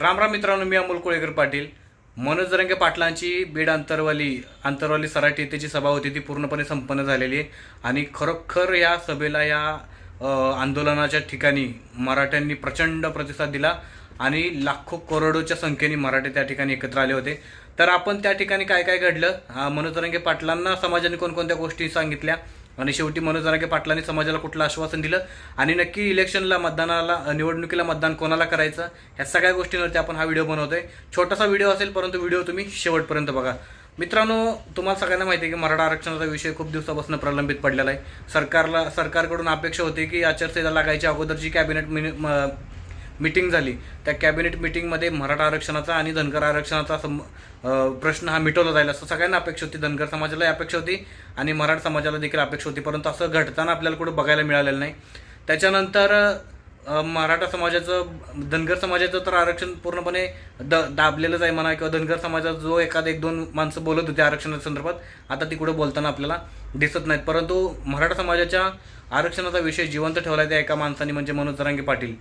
राम राम मित्रांनो मी अमोल कोळेकर पाटील. मनोज जरंगे पाटलांची बीड आंतरवाली आंतरवाली सराठी येथे सभा होती ती पूर्णपणे संपन्न झालेली आहे. आणि खरोखर या सभेला या आंदोलनाच्या ठिकाणी मराठ्यांनी प्रचंड प्रतिसाद दिला आणि लाखो करोडोच्या संख्येने मराठे त्या ठिकाणी एकत्र आले होते. तर आपण त्या ठिकाणी काय काय घडलं? हा, मनोज रंगे पाटलांना समाजाने कोणकोणत्या गोष्टी सांगितल्या? आणि शेवटी मनोज जरांगे पाटलांनी समाजाला कुठलं आश्वासन दिलं? आणि नक्की इलेक्शनला मतदानाला निवडणुकीला मतदान कोणाला करायचं? ह्या सगळ्या गोष्टींवरती आपण हा व्हिडिओ बनवतोय. छोटासा व्हिडिओ असेल परंतु व्हिडिओ तुम्ही शेवटपर्यंत बघा. मित्रांनो तुम्हाला सगळ्यांना माहिती आहे की मराठा आरक्षणाचा विषय खूप दिवसापासून प्रलंबित पडलेला आहे. सरकारला सरकारकडून अपेक्षा होती की आचारसंहिता लागायच्या अगोदरची कॅबिनेट मिनि म- मीटिंग झाली. त्या कॅबिनेट मिटिंगमध्ये मराठा आरक्षणाचा आणि धनगर आरक्षणाचा सम प्रश्न हा मिटवला जाईल असं सगळ्यांना अपेक्षा होती. धनगर समाजालाही अपेक्षा होती आणि मराठा समाजाला देखील अपेक्षा होती परंतु असं घडताना आपल्याला कुठं बघायला मिळालेलं नाही. त्याच्यानंतर मराठा समाजाचं धनगर समाजाचं तर आरक्षण पूर्णपणे द दाबलेलंच आहे म्हणा किंवा धनगर समाजात जो एखाद एक दोन माणसं बोलत होते आरक्षणाच्या संदर्भात आता ती कुठं बोलताना आपल्याला दिसत नाहीत. परंतु मराठा समाजाच्या आरक्षणाचा विषय जिवंत ठेवला आहे त्या एका माणसाने म्हणजे मनोज जरांगे पाटील.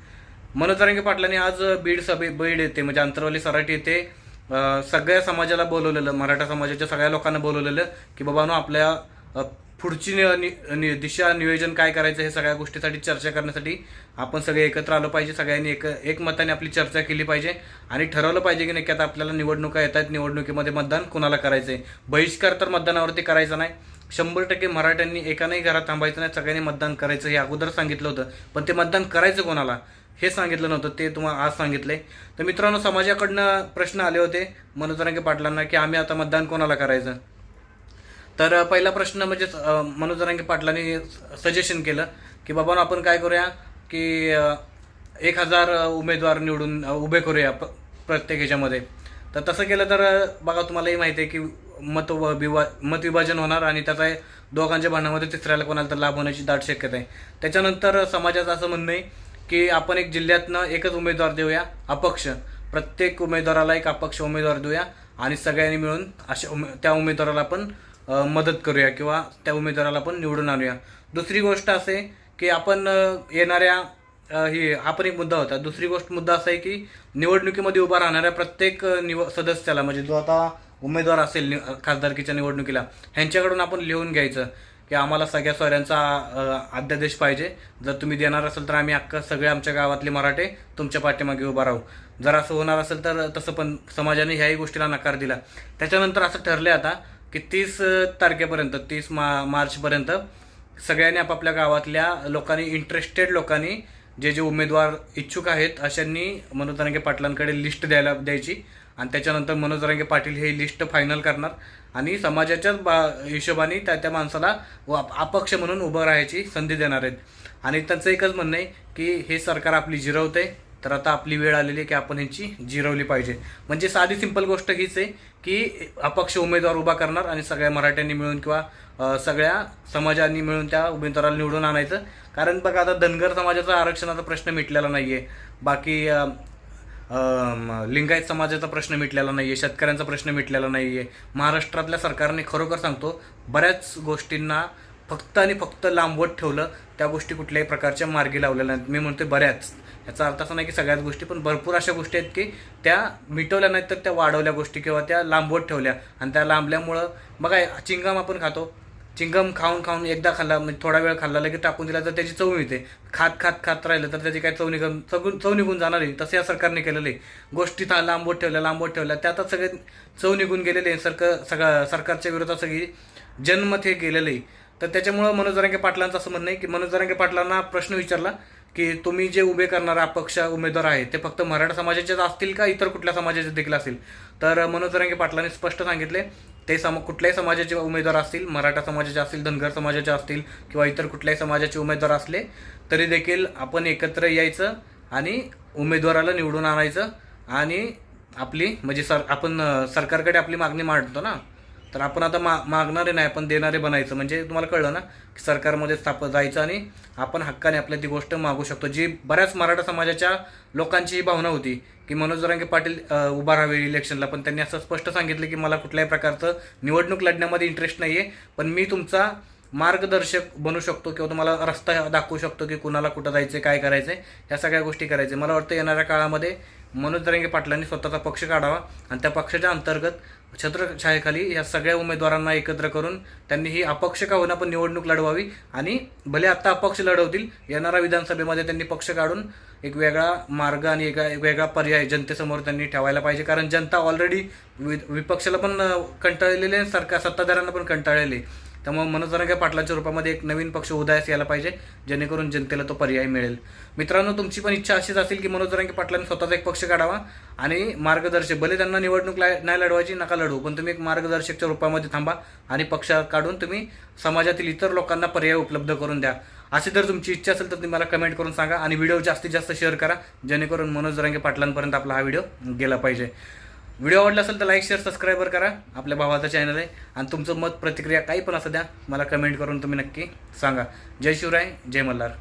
मनोज तरंगे पाटलांनी आज बीड सभे बीड येथे म्हणजे अंतरवाली सराठी येथे सगळ्या समाजाला बोलवलेलं मराठा समाजाच्या सगळ्या लोकांना बोलवलेलं की बाबानो आपल्या पुढची नि- नि- नि- दिशा नियोजन काय करायचं हे सगळ्या गोष्टीसाठी चर्चा करण्यासाठी आपण सगळे एकत्र आलो पाहिजे सगळ्यांनी एक एकमताने आपली चर्चा केली पाहिजे आणि ठरवलं पाहिजे की नक्की आता आपल्याला निवडणुका येत आहेत निवडणुकीमध्ये मतदान कोणाला करायचं आहे बहिष्कार तर मतदानावरती करायचा नाही. शंभर टक्के मराठ्यांनी एकाही घरात थांबायचं नाही सगळ्यांनी मतदान करायचं हे अगोदर सांगितलं होतं. पण ते मतदान करायचं कोणाला? हे सांगितलं नव्हतं ते तुम्हाला आज सांगितलंय. तर मित्रांनो समाजाकडनं प्रश्न आले होते मनोजरांगे पाटलांना की आम्ही आता मतदान कोणाला करायचं? तर पहिला प्रश्न म्हणजे अ, मनोज जरांगे पाटलांनी सजेशन केलं की बाबा आपण काय करूया की एक हजार उमेदवार निवडून उभे करूया प- प्रत्येक ह्याच्यामध्ये. तर तसं केलं तर बघा तुम्हालाही माहिती आहे की मत व विवा मतविभाजन होणार आणि त्याचा दोघांच्या भांडणामध्ये तिसऱ्याला कोणाला तर लाभ होण्याची दाट शक्यता आहे. त्याच्यानंतर समाजाचं असं म्हणणं आहे की आपण एक जिल्ह्यातनं एकच उमेदवार देऊया अपक्ष. प्रत्येक उमेदवाराला एक अपक्ष उमेदवार देऊया आणि सगळ्यांनी मिळून अशा उमे त्या उमेदवाराला आपण मदत करूया किंवा त्या उमेदवाराला आपण निवडून आणूया. दुसरी गोष्ट असे की आपण येणाऱ्या ही हा पण एक मुद्दा होता. दुसरी गोष्ट मुद्दा असा आहे की निवडणुकीमध्ये उभा राहणाऱ्या प्रत्येक निव सदस्याला म्हणजे जो आता उमेदवार असेल नि खासदारकीच्या निवडणुकीला ह्यांच्याकडून आपण लिहून घ्यायचं. की आम्हाला सगळ्या सोऱ्यांचा अध्यादेश पाहिजे. जर तुम्ही देणार असेल तर आम्ही अख्खा सगळे आमच्या गावातले मराठे तुमच्या पाठीमागे उभा राहू. जर असं होणार असेल तर तसं पण समाजाने ह्याही गोष्टीला नकार दिला. त्याच्यानंतर असं ठरलं आता की तीस तारखेपर्यंत तीस मा मार्चपर्यंत सगळ्यांनी आपापल्या गावातल्या लोकांनी इंटरेस्टेड लोकांनी जे जे उमेदवार इच्छुक आहेत अशांनी मनोज जरांगे पाटलांकडे लिस्ट द्यायला द्यायची. आणि त्याच्यानंतर मनोज जरांगे पाटील हे लिस्ट फायनल करणार. आणि समाजाच्याच बा हिशोबाने त्या त्या माणसाला व अपक्ष म्हणून उभं राहायची संधी देणार आहेत. आणि त्यांचं एकच म्हणणं आहे की हे सरकार आपली जिरवतंय तर आता आपली वेळ आलेली आहे की आपण ह्यांची जिरवली पाहिजे. म्हणजे साधी सिंपल गोष्ट हीच आहे की अपक्ष उमेदवार उभा करणार आणि सगळ्या मराठ्यांनी मिळून किंवा सगळ्या समाजांनी मिळून त्या उमेदवाराला निवडून आणायचं. कारण बघा आता धनगर समाजाचा आरक्षणाचा प्रश्न मिटलेला नाही आहे बाकी लिंगायत समाजाचा प्रश्न मिटलेला नाही आहे शेतकऱ्यांचा प्रश्न मिटलेला नाही आहे महाराष्ट्रातल्या सरकारने खरोखर सांगतो बऱ्याच गोष्टींना फक्त आणि फक्त लांबवत ठेवलं त्या गोष्टी कुठल्याही प्रकारच्या मार्गी लावलेल्या नाहीत. मी म्हणतोय बऱ्याच. याचा अर्थ असा नाही की सगळ्याच गोष्टी पण भरपूर अशा गोष्टी आहेत की त्या मिटवल्या नाहीत तर त्या वाढवल्या गोष्टी किंवा त्या लांबवत ठेवल्या. आणि त्या लांबल्यामुळं बघा चिंगम आपण खातो. चिंगम खाऊन खाऊन एकदा खाल्ला म्हणजे थोडा वेळ खाल्ला लगेच टाकून दिला तर त्याची चव मिळते. खात खात खात राहिलं तर त्याची काय चव निघून चगून चव निघून जाणार आहे. तसं या सरकारने केलेलं आहे. गोष्टी था लांबवत ठेवल्या लांबवत ठेवल्या. त्यातच सगळे चव निघून गेलेले आहे सरकार सगळं सरकारच्या विरोधात सगळी जन्मत हे गेलेलं आहे. तर त्याच्यामुळं मनोज जरांगे पाटलांचं असं म्हणणं आहे की मनोज जरांगे पाटलांना प्रश्न विचारला की तुम्ही जे उभे करणारे अपक्ष उमेदवार आहेत ते फक्त मराठा समाजाचेच असतील का इतर कुठल्या समाजाचे देखील असतील? तर मनोज जरांगे पाटलांनी स्पष्ट सांगितले ते सम कुठल्याही समाजाचे उमेदवार असतील मराठा समाजाचे असतील धनगर समाजाचे असतील किंवा इतर कुठल्याही समाजाचे उमेदवार असले तरी देखील आपण एकत्र यायचं आणि उमेदवाराला निवडून आणायचं आणि आपली म्हणजे सर आपण सरकारकडे आपली मागणी मांडतो ना? तर आपण आता मा मागणारे नाही आपण देणारे बनायचं. म्हणजे तुम्हाला कळलं ना? की सरकारमध्ये स्थाप जायचं आणि आपण हक्काने आपल्या ती गोष्ट मागू शकतो. जी बऱ्याच मराठा समाजाच्या लोकांची ही भावना होती की मनोज जरांगे पाटील उभा राहावे इलेक्शनला पण त्यांनी असं स्पष्ट सांगितलं की मला कुठल्याही प्रकारचं निवडणूक लढण्यामध्ये इंटरेस्ट नाही आहे पण मी तुमचा मार्गदर्शक बनू शकतो किंवा तुम्हाला रस्ता दाखवू शकतो की कुणाला कुठं जायचं काय करायचं ह्या सगळ्या गोष्टी करायचे मला वाटतं येणाऱ्या काळामध्ये मनोज दरंगे पाटलांनी स्वतःचा पक्ष काढावा आणि त्या पक्षाच्या अंतर्गत छत्रछायेखाली या सगळ्या उमेदवारांना एकत्र करून त्यांनी ही अपक्ष का होईना पण निवडणूक लढवावी आणि भले आत्ता अपक्ष लढवतील येणाऱ्या विधानसभेमध्ये त्यांनी पक्ष काढून एक वेगळा मार्ग आणि एक एक वेगळा पर्याय जनतेसमोर त्यांनी ठेवायला पाहिजे कारण जनता ऑलरेडी वि विपक्षाला पण कंटाळलेले आहे, सरकार सत्ताधाऱ्यांना पण कंटाळलेले आहे. त्यामुळे मनोज पाटलांच्या रूपामध्ये एक नवीन पक्ष उदयास यायला पाहिजे जेणेकरून जनतेला तो पर्याय मिळेल. मित्रांनो तुमची पण इच्छा अशीच असेल की मनोज पाटलांनी स्वतःचा एक पक्ष काढावा आणि मार्गदर्शक भले त्यांना निवडणूक ला- नाही लढवायची नका लढवू पण तुम्ही एक मार्गदर्शकच्या रूपामध्ये थांबा आणि पक्ष काढून तुम्ही समाजातील इतर लोकांना पर्याय उपलब्ध करून द्या. अशी जर तुमची इच्छा असेल तर तुम्ही मला कमेंट करून सांगा आणि व्हिडिओ जास्तीत जास्त शेअर करा जेणेकरून मनोज रंगे पाटलांपर्यंत आपला हा व्हिडिओ गेला पाहिजे. व्हिडिओ आवडला असेल तर लाईक शेअर सबस्क्राईबर करा आपल्या भावाचा चॅनल आहे. आणि तुमचं मत प्रतिक्रिया काही पण असं द्या मला कमेंट करून तुम्ही नक्की सांगा. जय शिवराय जय मल्हार.